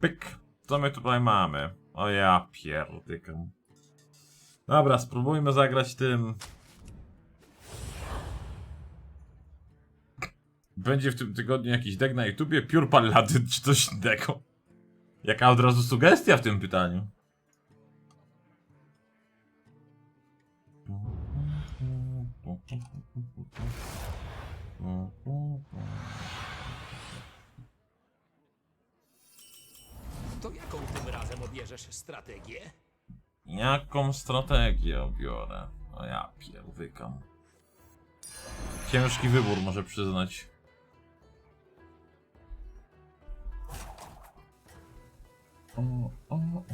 Pyk. Co my tutaj mamy? O ja pierdykam. Dobra, spróbujmy zagrać tym. Będzie w tym tygodniu jakiś deck na YouTubie, Pure Paladin czy coś innego. Jaka od razu sugestia w tym pytaniu. To jaką tym razem obierzesz strategię? Jaką strategię biorę? O ja pierdykam. Ciężki wybór, może przyznać. O, o, o.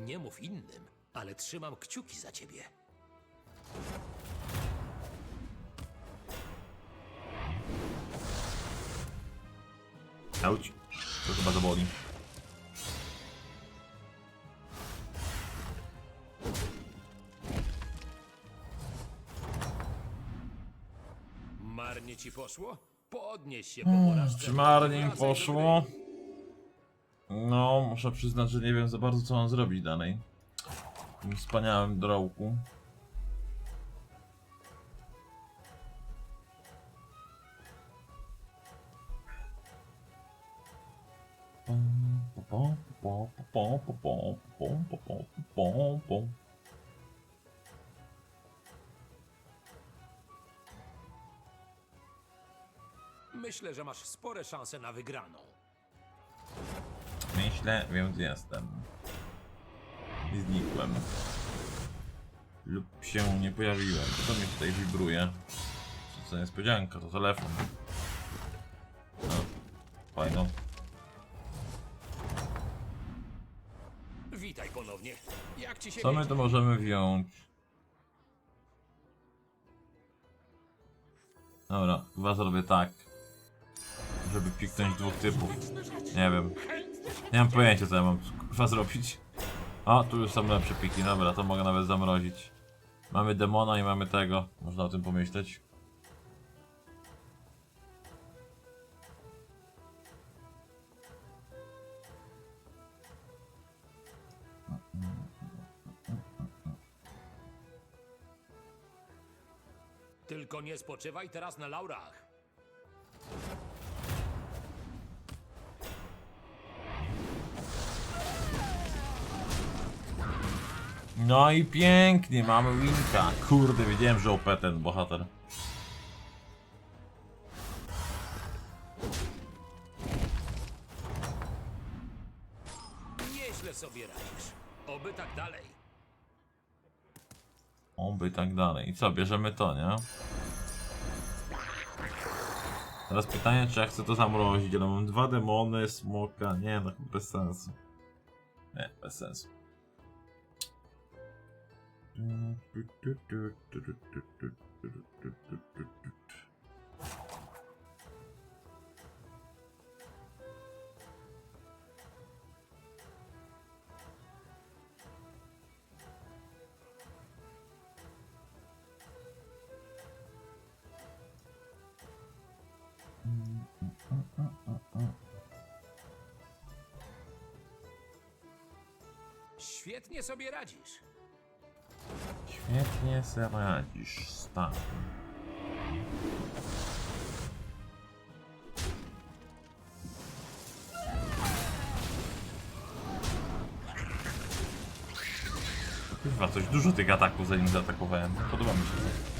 Nie mów innym, ale trzymam kciuki za ciebie. Auć. To chyba zaboli. Marnie ci poszło? Podnieś się po porażce. Czy marnie im poszło? No, muszę przyznać, że nie wiem za bardzo co mam zrobić dalej. W tym wspaniałym drołku. Myślę, że masz spore szanse na wygraną. Myślę, więc jestem. I znikłem. Lub się nie pojawiłem. Co mi tutaj wibruje? Co za niespodzianka, to telefon. No, fajno. Witaj ponownie. Jak ci się Co my wiedzie? to możemy wziąć? Dobra, chyba zrobię tak. Żeby piknąć dwóch typów. Nie wiem. Nie mam pojęcia co ja mam kurwa zrobić. O, tu już są lepsze piki, dobra, to mogę nawet zamrozić. Mamy demona i mamy tego. Można o tym pomyśleć. Tylko nie spoczywaj teraz na laurach. No i pięknie, mamy winka. Kurde, wiedziałem, że OP ten bohater. Nieźle sobie radzisz. Oby tak dalej. Oby tak dalej. I co, bierzemy to, nie? Teraz pytanie, czy ja chcę to zamrozić, ale mam dwa demony, smoka, nie no, bez sensu. Nie, bez sensu. Świetnie sobie radzisz. Świetnie se radzisz, stary. Chyba coś dużo tych ataków zanim zaatakowałem. Podoba mi się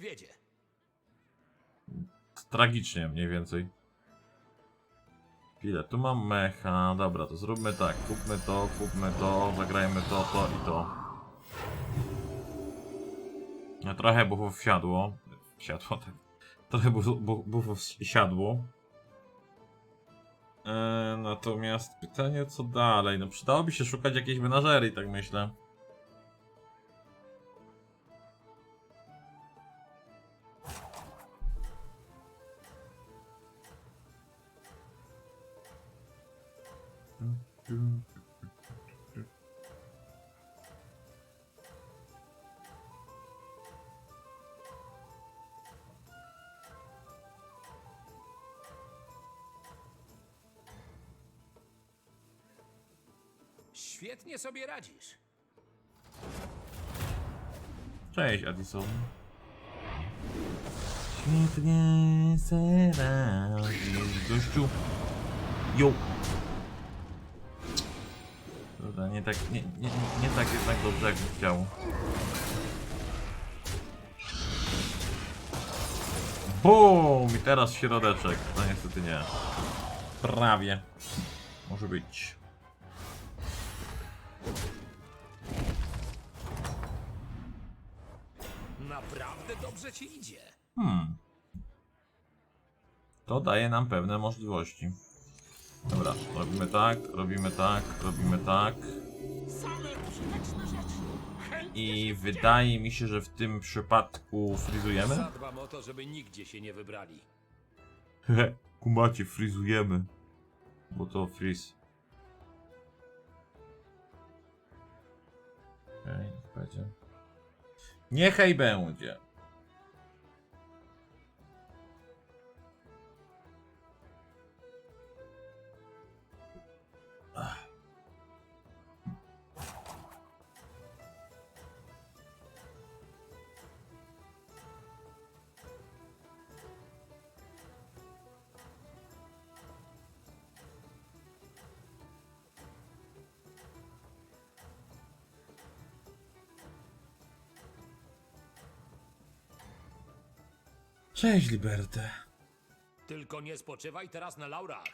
wiedzie? Tragicznie mniej więcej. Chwilę, tu mam mecha. Dobra, to zróbmy tak. Kupmy to, kupmy to, zagrajmy to, to i to. No, trochę buchów wsiadło. Wsiadło tak. Trochę bu- buffów siadło. E, natomiast pytanie co dalej? No przydałoby się szukać jakiejś menażerii, tak myślę. Świetnie sobie radzisz. Cześć, Addison. Świetnie se radzisz, gościu. Jo. Dobra, nie tak, nie, nie, nie tak jednak dobrze jak bym chciał. Bum! I teraz środeczek. No niestety nie. Prawie. Może być. Naprawdę dobrze ci idzie. Hmm. To daje nam pewne możliwości. Dobra, robimy tak, robimy tak, robimy tak. I wydaje mi się, że w tym przypadku frizujemy. Zadbam o to, żeby nigdzie się nie wybrali. Hehe, kumacie, frizujemy. Bo to friz. Okej, niech będzie. Niechaj będzie. Cześć, Liberte. Tylko nie spoczywaj teraz na laurach.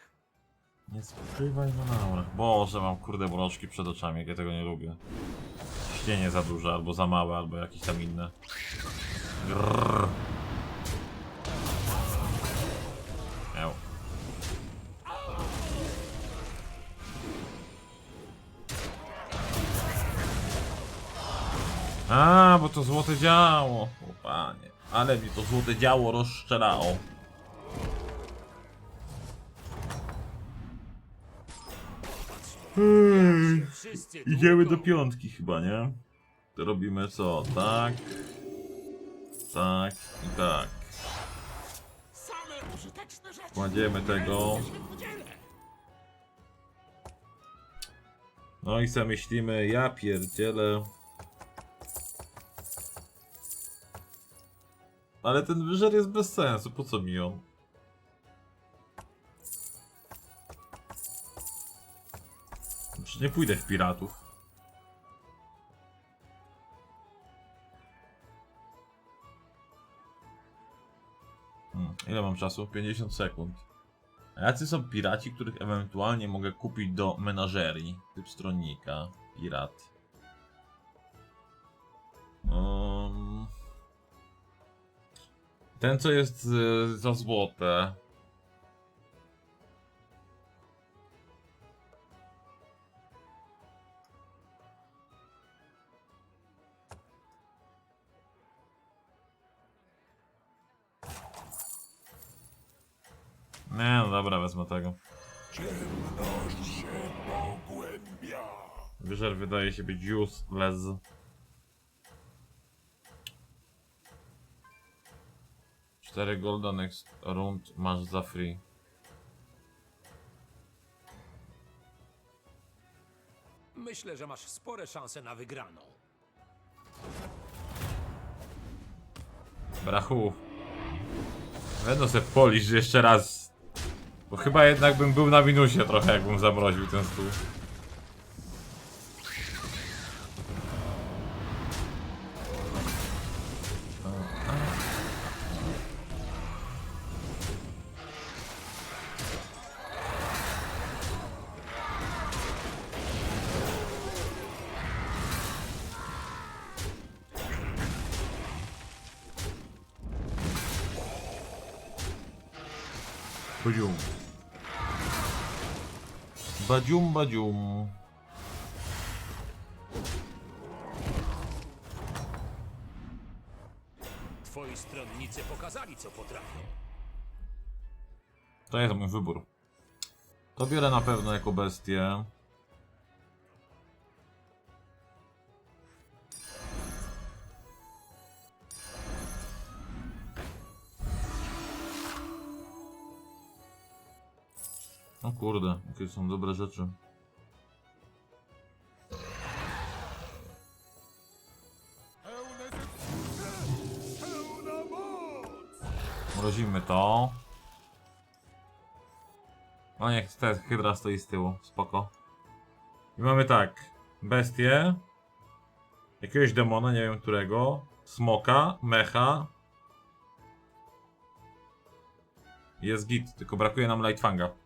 Nie spoczywaj na laurach. Boże, mam kurde mroczki przed oczami, jak ja tego nie lubię. Śnienie za duże, albo za małe, albo jakieś tam inne. Grrr. A, bo to złote działo. O panie. Ale mi to złote działo rozstrzelało. Hmm. Idziemy do piątki chyba, nie? To robimy co? Tak. Tak i tak. Kładziemy tego. No i sobie myślimy, ja pierdzielę. Ale ten wyżer jest bez sensu, po co mi on? Przecież nie pójdę w piratów. Hmm, ile mam czasu? 50 sekund. A jacy są piraci, których ewentualnie mogę kupić do menażerii? Typ stronnika. Pirat. Ten, co jest y, za złote. Nie, no dobra, wezmę tego. Wyżer wydaje się być useless. Cztery golda next rund masz za free. Myślę, że masz spore szanse na wygraną. Brachu. Będę se polisz jeszcze raz. Bo chyba jednak bym był na minusie trochę, jakbym zamroził ten stół. Badzium. Badzium. Twoi stronnicy pokazali, co potrafią. To jest mój wybór. To biorę na pewno jako bestię. Kurde, jakie są dobre rzeczy. Mrozimy to. O niech ta hydra stoi z tyłu, spoko. I mamy tak, bestię, jakiegoś demona, nie wiem którego, smoka, mecha. Jest git, tylko brakuje nam Lightfanga.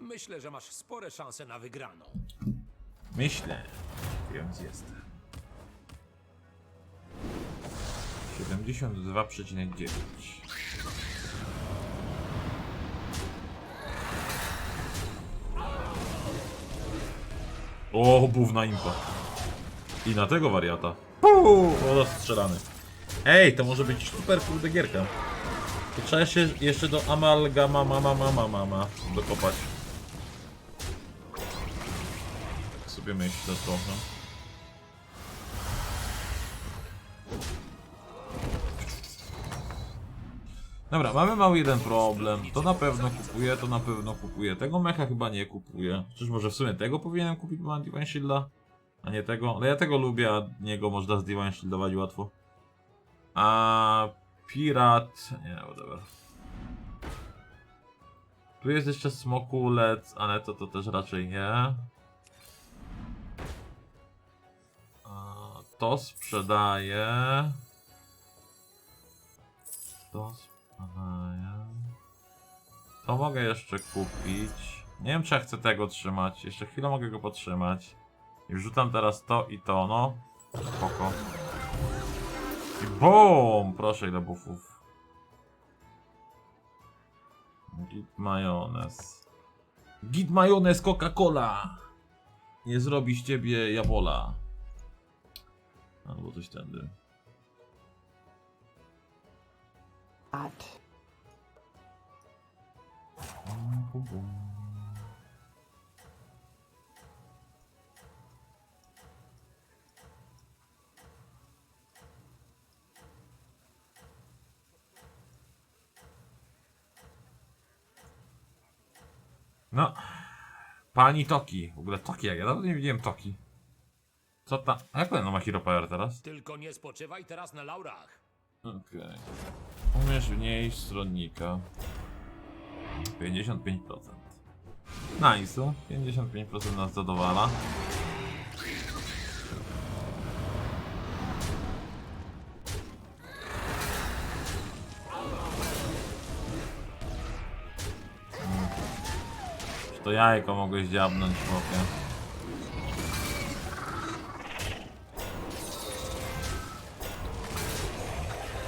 Myślę, że masz spore szanse na wygraną. Myślę, więc jestem. 72,9 O, bówna impa. I na tego wariata. Puu, rozstrzelany. Ej, to może być super kurde gierka. To trzeba się jeszcze do amalgama mama mama mama dokopać. Sobie myślę trochę. Dobra, mamy mały jeden problem. To na pewno kupuję, to na pewno kupuję. Tego mecha chyba nie kupuję. Czyż może w sumie tego powinienem kupić, bo mam Shielda? A nie tego? Ale ja tego lubię, a niego można z Divine Shieldować łatwo. A Pirat... Nie, whatever. Tu jest jeszcze Smokulec, ale to, to też raczej nie. To sprzedaję. To sprzedaję. To mogę jeszcze kupić. Nie wiem, czy ja chcę tego trzymać. Jeszcze chwilę mogę go potrzymać. I wrzucam teraz to i to, no. Spoko. I BOOM! Proszę, ile buffów. Git majonez. Git majonez Coca-Cola! Nie zrobi z ciebie jawola. Albo coś tędy. At. No. Pani Toki. W ogóle Toki, jak ja dawno nie widziałem Toki. Co ta... A jak ona ma Hero Power teraz? Tylko nie spoczywaj teraz na laurach. Okej. Umiesz wnieść stronnika. 55%. Nice. 55% nas zadowala. To jajko mogłeś dziabnąć, chłopie.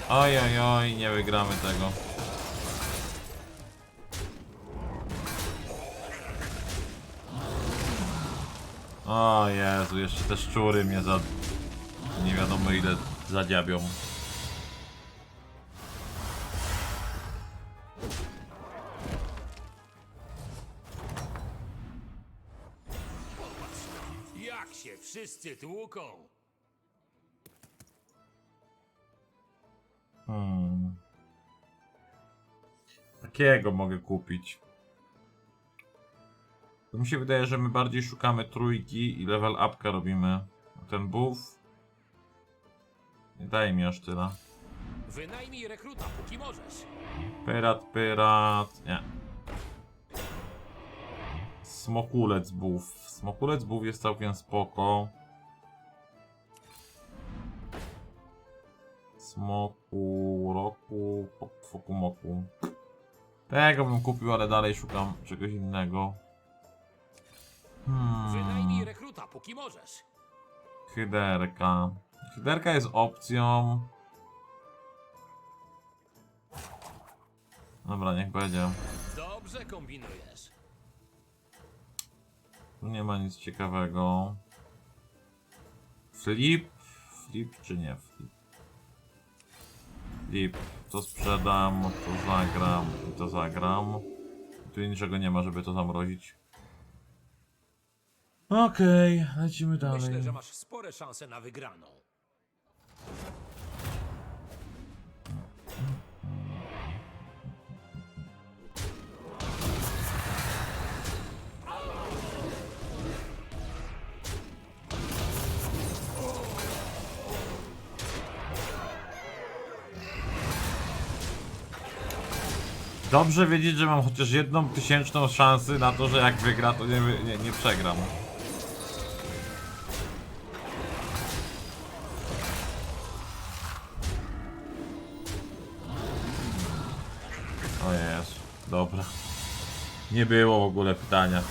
Oj, oj, oj, nie wygramy tego. O Jezu, jeszcze te szczury mnie za... Nie wiadomo ile zadziabią. Jak się wszyscy tłuką? Hmm. Takiego mogę kupić. To mi się wydaje, że my bardziej szukamy trójki i level upka robimy. A Ten buff nie daje mi aż tyle. Wynajmij rekruta, póki możesz. Pyrat, pyrat. Nie. Smokulec bów. Smokulec bów jest całkiem spoko. Smoku, roku, pok- fokumoku. Tego bym kupił, ale dalej szukam czegoś innego. Wynajmij Hmm, rekruta, póki możesz. hyderka. Hyderka jest opcją. Dobra, niech będzie. Dobrze kombinujesz. Tu nie ma nic ciekawego. Flip? Flip czy nie flip? To sprzedam, to zagram i to zagram. Tu niczego nie ma, żeby to zamrozić. Okej, lecimy dalej. Myślę, że masz spore szanse na wygraną. Dobrze wiedzieć, że mam chociaż jedną tysięczną szansę na to, że jak wygra, to nie, nie, nie przegram. O jest, dobra. Nie było w ogóle pytania.